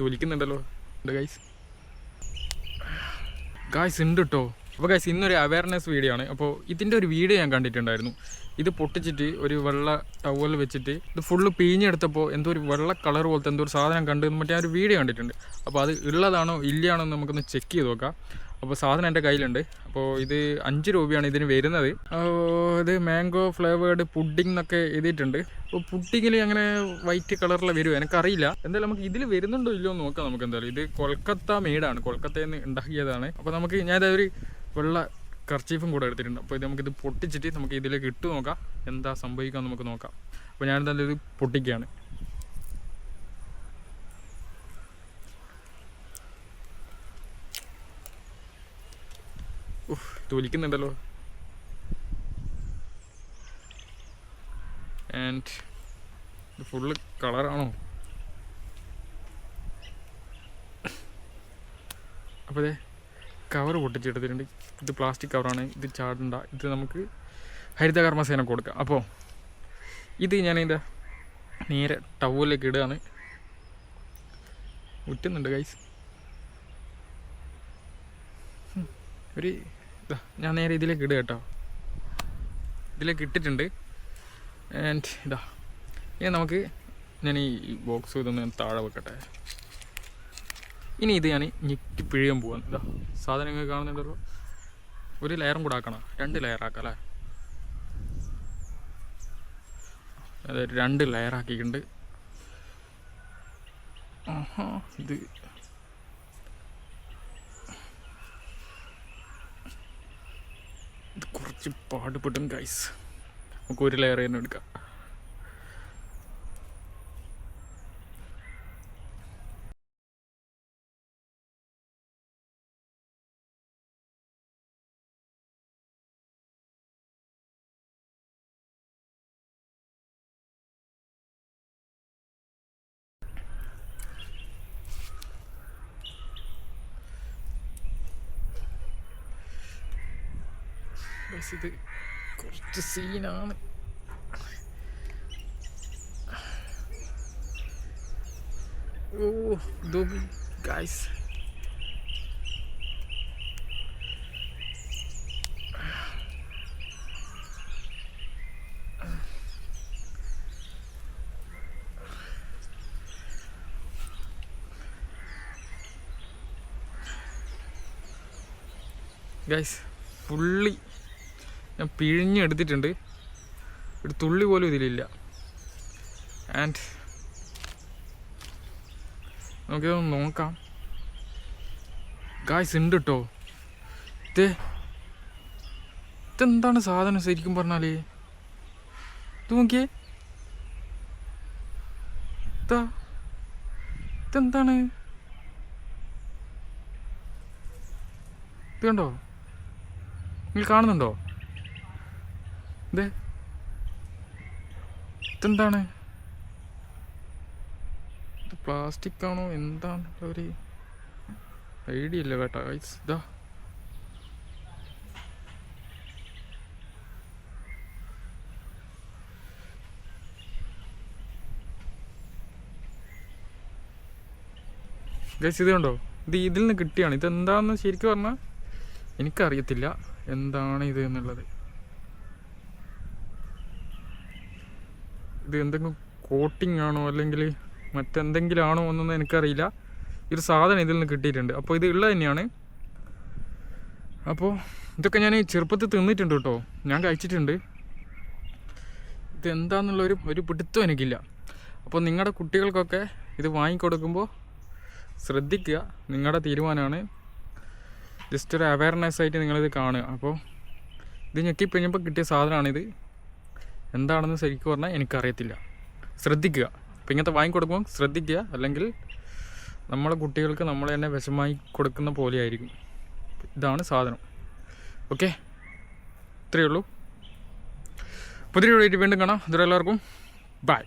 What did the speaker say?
തൊലിക്കുന്നുണ്ടല്ലോ guys guys ഉണ്ട് കേട്ടോ അപ്പോൾ ഗൈസ് ഇന്നൊരു അവയർനെസ് വീഡിയോ ആണ്. അപ്പോൾ ഇതിന്റെ ഒരു വീഡിയോ ഞാൻ കണ്ടിട്ടുണ്ടായിരുന്നു. ഇത് പൊട്ടിച്ചിട്ട് ഒരു വെള്ള ടവൽ വെച്ചിട്ട് ഇത് ഫുള്ള് പിഴിഞ്ഞെടുത്തപ്പോൾ എന്തോ ഒരു വെള്ള കളർ പോലത്തെ എന്തോ ഒരു സാധനം കണ്ടു മറ്റേ ആ ഒരു വീഡിയോ കണ്ടിട്ടുണ്ട്. അപ്പോൾ അത് ഉള്ളതാണോ ഇല്ലയാണോ എന്ന് നമുക്കൊന്ന് ചെക്ക് ചെയ്ത് നോക്കാം. അപ്പോൾ സാധനം എന്റെ കയ്യിലുണ്ട്. അപ്പോൾ ഇത് അഞ്ച് രൂപയാണ് ഇതിന് വരുന്നത്. ഇത് മാംഗോ ഫ്ലേവേർഡ് പുഡിംഗ് എന്നൊക്കെ എഴുതിയിട്ടുണ്ട്. അപ്പോൾ പുഡിങ്ങിൽ അങ്ങനെ വൈറ്റ് കളറിൽ വരുമോ എനിക്കറിയില്ല. എന്തായാലും നമുക്ക് ഇതിൽ വരുന്നുണ്ടോ ഇല്ലയോ നോക്കാം നമുക്ക് എന്തായാലും. ഇത് കൊൽക്കത്ത മെയ്ഡാണ് കൊൽക്കത്തയിൽ നിന്ന് ഉണ്ടാക്കിയതാണ്. അപ്പോൾ നമുക്ക് ഞാൻ ഒരു വെള്ള കർച്ചീഫും കൂടെ എടുത്തിട്ടുണ്ട്. അപ്പോൾ ഇത് നമുക്കിത് പൊട്ടിച്ചിട്ട് നമുക്ക് ഇതിലേക്ക് ഇട്ട് നോക്കാം. എന്താ സംഭവിക്കുക നമുക്ക് നോക്കാം. അപ്പോൾ ഞാൻ എന്തായാലും ഇത് പൊട്ടിക്കുകയാണ്. തൊലിക്കുന്നുണ്ടല്ലോ ആൻഡ് ഫുള്ള് കളറാണോ അപ്പോൾ അതെ കവർ പൊട്ടിച്ചെടുത്തിട്ടുണ്ട് ഇത് പ്ലാസ്റ്റിക് കവറാണ് ഇത് ചാടണ്ട. ഇത് നമുക്ക് ഹരിത കർമ്മസേന കൊടുക്കാം. അപ്പോൾ ഇത് ഞാനിതിന്റെ നേരെ ടവലിലേക്ക് ഇടുകയാണ്. ഉറ്റുന്നുണ്ട് ഗൈസ് ഒരു ഞാൻ നേരെ ഇതിലേക്ക് ഇടുക കേട്ടോ. ഇതിലേക്ക് ഇട്ടിട്ടുണ്ട്. ആൻഡ് ഇതാ ഇനി നമുക്ക് ഞാൻ ഈ ബോക്സ് ഇതൊന്ന് ഞാൻ താഴെ വെക്കട്ടെ. ഇനി ഇത് ഞാൻ ഞെക്കി പിഴിയാൻ പോവാണ്. ഇതാ സാധനങ്ങൾ കാണുന്നുണ്ടല്ലോ ഒരു ലെയറും കൂടെ ആക്കണം. രണ്ട് ലെയർ ആക്കാം അല്ലേ? അതായത് രണ്ട് ലെയർ ആക്കിയിട്ടുണ്ട്. ഇത് ഇത് കുറച്ച് പാടുപെട്ടും ഗൈസ് നമുക്ക് ഒരു ലെയർ തന്നെ എടുക്കാം. ഇത് കുറച്ച് സീനാണ്. ഓ ഇതൊക്കെ ഗൈസ് ഗൈസ് ഫുള്ളി ഞാൻ പിഴിഞ്ഞെടുത്തിട്ടുണ്ട്. ഒരു തുള്ളി പോലും ഇതിലില്ല. ആൻഡ് നമുക്കിതൊന്ന് നോക്കാം. ഗായ്സ് ഉണ്ട് കേട്ടോ ഇതേ ഇതെന്താണ് സാധനം ശരിക്കും പറഞ്ഞാൽ ഇത് നോക്കിയേ. ഇതാ. ഇതെന്താണ്? ഇത് കണ്ടോ? നിങ്ങൾ കാണുന്നുണ്ടോ? ഇതേ ഇതെന്താണ്? ഇത് പ്ലാസ്റ്റിക് ആണോ എന്താണ് ഒരു ഐഡിയ ഇല്ല കേട്ടോ ഗൈസ് ഇതാ. ഗൈസ് ഇത് കണ്ടോ? ഇത് ഇതിൽ നിന്ന് കിട്ടിയാണ്. ഇതെന്താണെന്ന് ശരിക്കും പറഞ്ഞാൽ എനിക്കറിയത്തില്ല. എന്താണ് ഇത് എന്നുള്ളത്? ഇത് എന്തെങ്കിലും കോട്ടിംഗ് ആണോ അല്ലെങ്കിൽ മറ്റെന്തെങ്കിലും ആണോ എന്നൊന്നും എനിക്കറിയില്ല. ഈ ഒരു സാധനം ഇതിൽ നിന്ന് കിട്ടിയിട്ടുണ്ട്. അപ്പോൾ ഇത് ഉള്ളത് തന്നെയാണ്. അപ്പോൾ ഇതൊക്കെ ഞാൻ ചെറുപ്പത്തിൽ തിന്നിട്ടുണ്ട് കേട്ടോ. ഞാൻ കഴിച്ചിട്ടുണ്ട്. ഇത് എന്താന്നുള്ള ഒരു ഒരു പിടുത്തം എനിക്കില്ല. അപ്പോൾ നിങ്ങളുടെ കുട്ടികൾക്കൊക്കെ ഇത് വാങ്ങിക്കൊടുക്കുമ്പോൾ ശ്രദ്ധിക്കുക. നിങ്ങളുടെ തീരുമാനമാണ്. ജസ്റ്റ് ഒരു അവയർനെസ് ആയിട്ട് നിങ്ങളിത് കാണുക. അപ്പോൾ ഇത് ഞെക്കിപ്പിഴിഞ്ഞപ്പോൾ കിട്ടിയ സാധനമാണിത്. എന്താണെന്ന് ശരിക്കും പറഞ്ഞാൽ എനിക്കറിയത്തില്ല. ശ്രദ്ധിക്കുക. അപ്പോൾ ഇങ്ങനത്തെ വാങ്ങിക്കൊടുക്കുമ്പോൾ ശ്രദ്ധിക്കുക. അല്ലെങ്കിൽ നമ്മളെ കുട്ടികൾക്ക് നമ്മൾ തന്നെ വിഷമായി കൊടുക്കുന്ന പോലെയായിരിക്കും ഇതാണ് സാധനം. ഓക്കെ? ഇത്രയേ ഉള്ളൂ. പുതിയ വീഡിയോ വീണ്ടും കാണാം. ഇതുവരെ എല്ലാവർക്കും ബൈ.